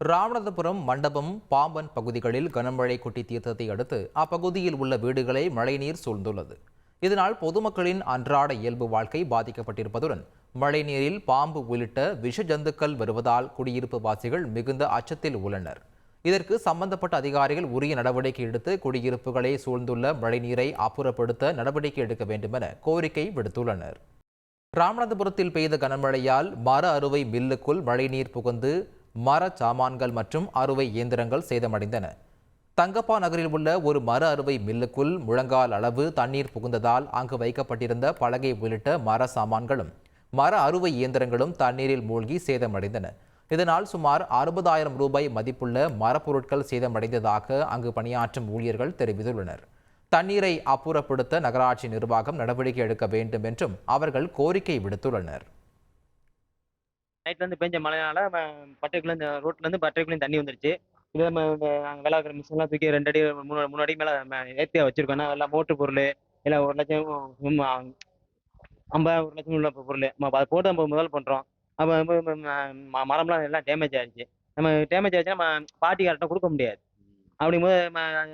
ராமநாதபுரம் மண்டபம் பாம்பன் பகுதிகளில் கனமழை கொட்டி தீர்த்தத்தை அடுத்து அப்பகுதியில் உள்ள வீடுகளை மழைநீர் சூழ்ந்துள்ளது. இதனால் பொதுமக்களின் அன்றாட இயல்பு வாழ்க்கை பாதிக்கப்பட்டிருப்பதுடன் மழைநீரில் பாம்பு உள்ளிட்ட விஷ ஜந்துக்கள் வருவதால் குடியிருப்பு வாசிகள் மிகுந்த அச்சத்தில் உள்ளனர். இதற்கு சம்பந்தப்பட்ட அதிகாரிகள் உரிய நடவடிக்கை எடுத்து குடியிருப்புகளை சூழ்ந்துள்ள மழைநீரை அப்புறப்படுத்த நடவடிக்கை எடுக்க வேண்டுமென கோரிக்கை விடுத்துள்ளனர். ராமநாதபுரத்தில் பெய்த கனமழையால் மர அறுவை மில்லுக்குள் மழைநீர் புகுந்து மர சாமான்கள் மற்றும் அறுவை இயந்திரங்கள் சேதமடைந்தன. தங்கப்பா நகரில் உள்ள ஒரு மர அறுவை மில்லுக்குள் முழங்கால் அளவு தண்ணீர் புகுந்ததால் அங்கு வைக்கப்பட்டிருந்த பலகை உள்ளிட்ட மர சாமான்களும் மர அறுவை இயந்திரங்களும் தண்ணீரில் மூழ்கி சேதமடைந்தன. இதனால் சுமார் அறுபதாயிரம் ரூபாய் மதிப்புள்ள மரப்பொருட்கள் சேதமடைந்ததாக அங்கு பணியாற்றும் ஊழியர்கள் தெரிவித்துள்ளனர். தண்ணீரை அப்புறப்படுத்த நகராட்சி நிர்வாகம் நடவடிக்கை எடுக்க வேண்டும் என்றும் அவர்கள் கோரிக்கை விடுத்துள்ளனர். நைட்லேருந்து பெஞ்ச மழைனால பட்டைக்குள்ள இந்த ரோட்லேருந்து பட்டைக்குள்ளேயும் தண்ணி வந்துருச்சு. இது நம்ம நாங்கள் வேலை வைக்கிற தூக்கி ரெண்டு அடி மூணு மூணு அடி மேலே ஏற்றியா வச்சிருக்கோம். ஏன்னா எல்லாம் மோட்டர் பொருள். இல்லை ஒரு லட்சம் ஐம்பதாயிரம் ஒரு லட்சம் உள்ள பொருள். நம்ம அதை போட்டு நம்ம முதல் பண்ணுறோம் அப்போ ம- மரம்லாம் எல்லாம் டேமேஜ் ஆயிடுச்சு. நம்ம டேமேஜ் ஆயிடுச்சுன்னா நம்ம பார்ட்டி கரெக்டாக கொடுக்க முடியாது. அப்படிங்கும்போது நம்ம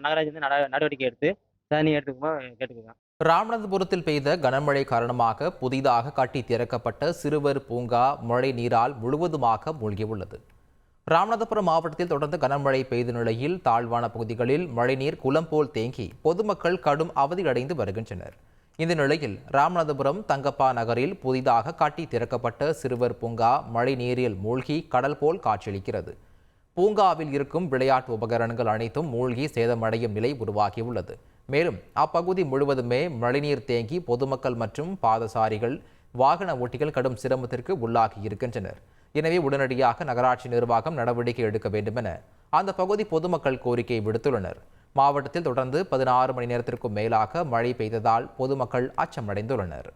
நகராட்சி வந்து நட நடவடிக்கை எடுத்து தண்ணி எடுத்துக்குமா கேட்டுக்கலாம் ராமநாதபுரத்தில் பெய்த கனமழை காரணமாக புதிதாக கட்டி திறக்கப்பட்ட சிறுவர் பூங்கா மழை நீரால் முழுவதுமாக மூழ்கியுள்ளது. ராமநாதபுரம் மாவட்டத்தில் தொடர்ந்து கனமழை பெய்த நிலையில் தாழ்வான பகுதிகளில் மழைநீர் குளம் போல் தேங்கி பொதுமக்கள் கடும் அவதியடைந்து வருகின்றனர். இந்த நிலையில் ராமநாதபுரம் தங்கப்பா நகரில் புதிதாக கட்டி திறக்கப்பட்ட சிறுவர் பூங்கா மழை நீரில் மூழ்கி கடல் போல் காட்சியளிக்கிறது. பூங்காவில் இருக்கும் விளையாட்டு உபகரணங்கள் அனைத்தும் மூழ்கி சேதமடையும் நிலை உருவாகியுள்ளது. மேலும் அப்பகுதி முழுவதுமே மழைநீர் தேங்கி பொதுமக்கள் மற்றும் பாதசாரிகள் வாகன ஓட்டிகள் கடும் சிரமத்திற்கு உள்ளாகி இருக்கின்றனர். எனவே உடனடியாக நகராட்சி நிர்வாகம் நடவடிக்கை எடுக்க வேண்டுமென அந்த பகுதி பொதுமக்கள் கோரிக்கை விடுத்துள்ளனர். மாவட்டத்தில் தொடர்ந்து பதினாறு மணி நேரத்திற்கும் மேலாக மழை பெய்ததால் பொதுமக்கள் அச்சமடைந்துள்ளனர்.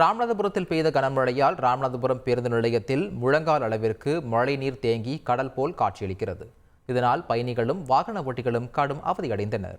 ராமநாதபுரத்தில் பெய்த கனமழையால் ராமநாதபுரம் பேருந்து நிலையத்தில் முழங்கால் அளவிற்கு மழைநீர் தேங்கி கடல் போல் காட்சியளிக்கிறது. இதனால் பயணிகளும் வாகன ஓட்டிகளும் கடும் அவதியடைந்தனர்.